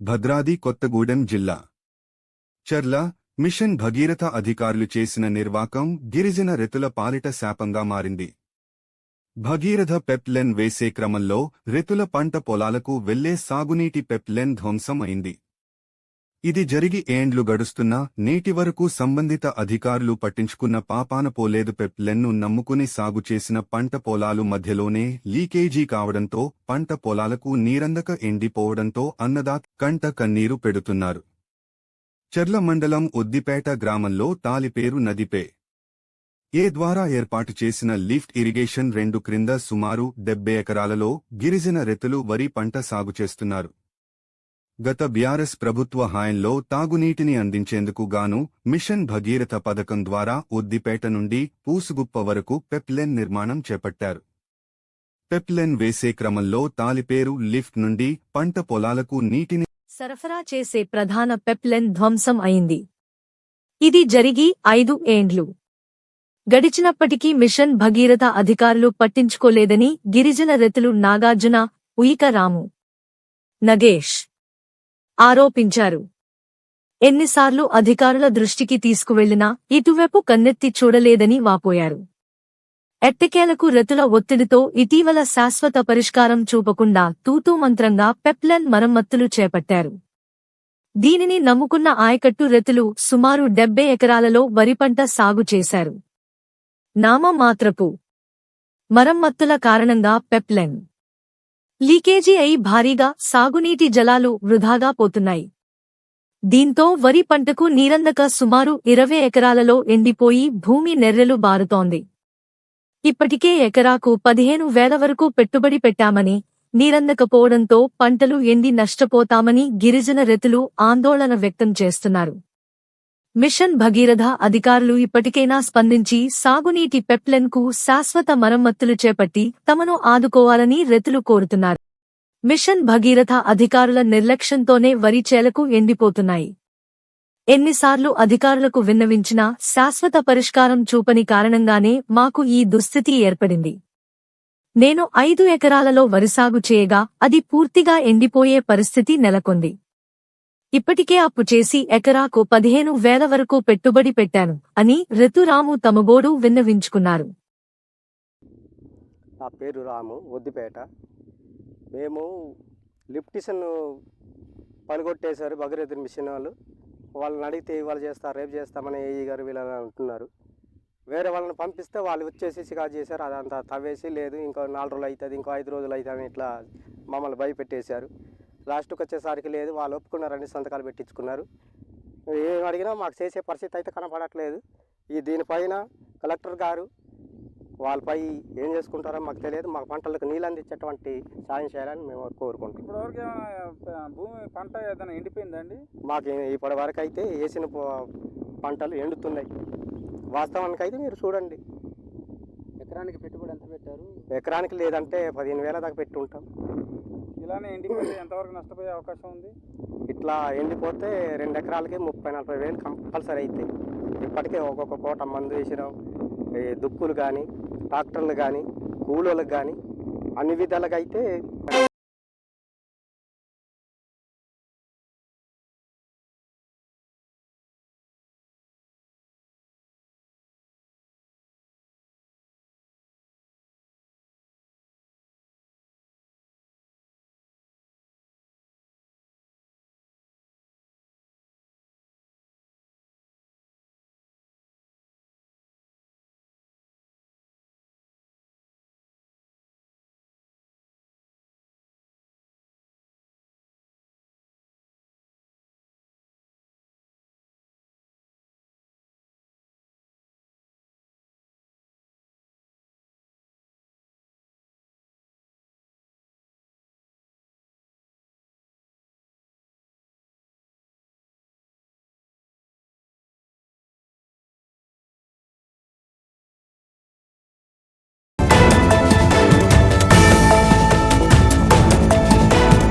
భద్రాది కొత్తగూడెం జిల్లా. చర్ల మిషన్ భగీరథ అధికారులు చేసిన నిర్వాకం గిరిజన రెతుల పాలిట శాపంగా మారింది. భగీరథ పెప్లెన్ వేసే క్రమంలో రెతుల పంట పొలాలకు వెళ్ళే సాగునీటి పెప్లెన్ ధ్వంసం అయింది. ఇది జరిగి ఏండ్లు గడుస్తున్నా నేటి వరకు సంబంధిత అధికారులు పట్టించుకున్న పాపాన పోలేదు పెప్లెన్ను నమ్ముకుని సాగు చేసిన పంట పొలాలు మధ్యలోనే లీకేజీ కావడంతో పంట పొలాలకు నీరందక ఎండిపోవడంతో అన్నదాత్ కంట కన్నీరు పెడుతున్నారు. చెర్ల మండలం ఉద్దిపేట గ్రామంలో తాలిపేరు నదిపే. ఏ ద్వారా ఏర్పాటు చేసిన లిఫ్ట్ ఇరిగేషన్ రెండు క్రింద సుమారు డెబ్బై ఎకరాలలో గిరిజన రెతులు వరి పంట సాగు చేస్తున్నారు. గత బీఆర్ఎస్ ప్రభుత్వ హాయంలో తాగునీటిని అందించేందుకు గాను మిషన్ భగీరథ పథకం ద్వారా ఉద్దిపేట నుండి పూసుగుప్ప వరకు పెప్లెన్ నిర్మాణం చేపట్టారు. పెప్లెన్ వేసే క్రమంలో తాలిపేరు లిఫ్ట్ నుండి పంట పొలాలకు నీటిని సరఫరా చేసే ప్రధాన పెప్లెన్ ధ్వంసం అయింది. ఇది జరిగి ఐదు ఏండ్లు. గడిచినప్పటికీ మిషన్ భగీరథ అధికారులు పట్టించుకోలేదని గిరిజన రెతులు నాగార్జున ఉయిక రాము నగేష్ ఆరోపించారు. ఎన్నిసార్లు అధికారుల దృష్టికి తీసుకువెళ్ళినా ఇటువైపు కన్నెత్తి చూడలేదని వాపోయారు. ఎట్టకేలకు రెతుల ఒత్తిడితో ఇటీవల శాశ్వత పరిష్కారం చూపకుండా తూతూమంత్రంగా పెప్లెన్ మరమ్మత్తులు చేపట్టారు. దీనిని నమ్ముకున్న ఆయకట్టు రెతులు సుమారు డెబ్బై ఎకరాలలో వరి పంట సాగు చేశారు. నామమాత్రపు మరమ్మత్తుల కారణంగా పెప్లెన్ లీకేజీ అయి భారీగా సాగునీటి జలాలు వృధాగా పోతున్నాయి. దీంతో వరి పంటకు నీరందక సుమారు ఇరవై ఎకరాలలో ఎండిపోయి భూమి నెర్రెలు బారుతోంది. ఇప్పటికే ఎకరాకు పదిహేను వేల వరకు పెట్టుబడి పెట్టామని నీరందకపోవడంతో పంటలు ఎండి నష్టపోతామని గిరిజన రెతులు ఆందోళన వ్యక్తం చేస్తున్నారు. మిషన్ భగీరథ అధికారులు ఇప్పటికైనా స్పందించి సాగునీటి పెప్లెన్కు శాశ్వత మరమ్మతులు చేపట్టి తమను ఆదుకోవాలని రెతులు కోరుతున్నారు. మిషన్ భగీరథ అధికారుల నిర్లక్ష్యంతోనే వరి చేలకు ఎండిపోతున్నాయి. ఎన్నిసార్లు అధికారులకు విన్నవించినా శాశ్వత పరిష్కారం చూపని కారణంగానే మాకు ఈ దుస్థితి ఏర్పడింది. నేను ఐదు ఎకరాలలో వరి సాగు చేయగా అది పూర్తిగా ఎండిపోయే పరిస్థితి నెలకొంది. ఇప్పటికే అప్పు చేసి ఎకరాకు పదిహేను వేల వరకు పెట్టుబడి పెట్టాను అని రితురాము తమగోడు విన్నవించుకున్నారు. నా పేరు రాము ఒద్దిపేట మేము లిఫ్టిషన్ పనిగొట్టేశారు భగీరథ మిషన్ వాళ్ళు. వాళ్ళని అడిగితే ఇవాళ చేస్తారు రేపు చేస్తామని ఏఈ గారు వీళ్ళని అంటున్నారు. వేరే వాళ్ళని పంపిస్తే వాళ్ళు వచ్చేసి షికారు చేశారు అదంతా తవ్వేసి లేదు ఇంకో నాలుగు రోజులు అవుతుంది ఇంకో ఐదు రోజులు అవుతుంది ఇట్లా మమ్మల్ని భయపెట్టేశారు. లాస్ట్కి వచ్చేసరికి లేదు వాళ్ళు ఒప్పుకున్నారని సంతకాలు పెట్టించుకున్నారు. ఏం అడిగినా మాకు చేసే పరిస్థితి అయితే కనపడట్లేదు. ఈ దీనిపైన కలెక్టర్ గారు వాళ్ళపై ఏం చేసుకుంటారో మాకు తెలియదు. మాకు పంటలకు నీళ్ళు అందించేటువంటి సాయం చేయాలని మేము కోరుకుంటున్నాం. ఇప్పటివరకు భూమి పంట ఏదైనా ఎండిపోయిందండి మాకు ఇప్పటి వరకు అయితే వేసిన పంటలు ఎండుతున్నాయి. వాస్తవానికి అయితే మీరు చూడండి. ఎకరానికి పెట్టుబడి ఎంత పెట్టారు? ఎకరానికి లేదంటే పదిహేను వేల దాకా పెట్టి ఉంటాం ఇలానే ఎండిపోతే ఎంతవరకు నష్టపోయే అవకాశం ఉంది? ఇట్లా ఎండిపోతే రెండు ఎకరాలకి ముప్పై నలభై వేలు కంపల్సరీ అవుతాయి ఇప్పటికే ఒక్కొక్క కోట మందు వేసినాం. ఈ దుక్కులు కానీ ట్రాక్టర్లు కానీ కూలోళ్ళకి కానీ అన్ని విధాలుగా అయితే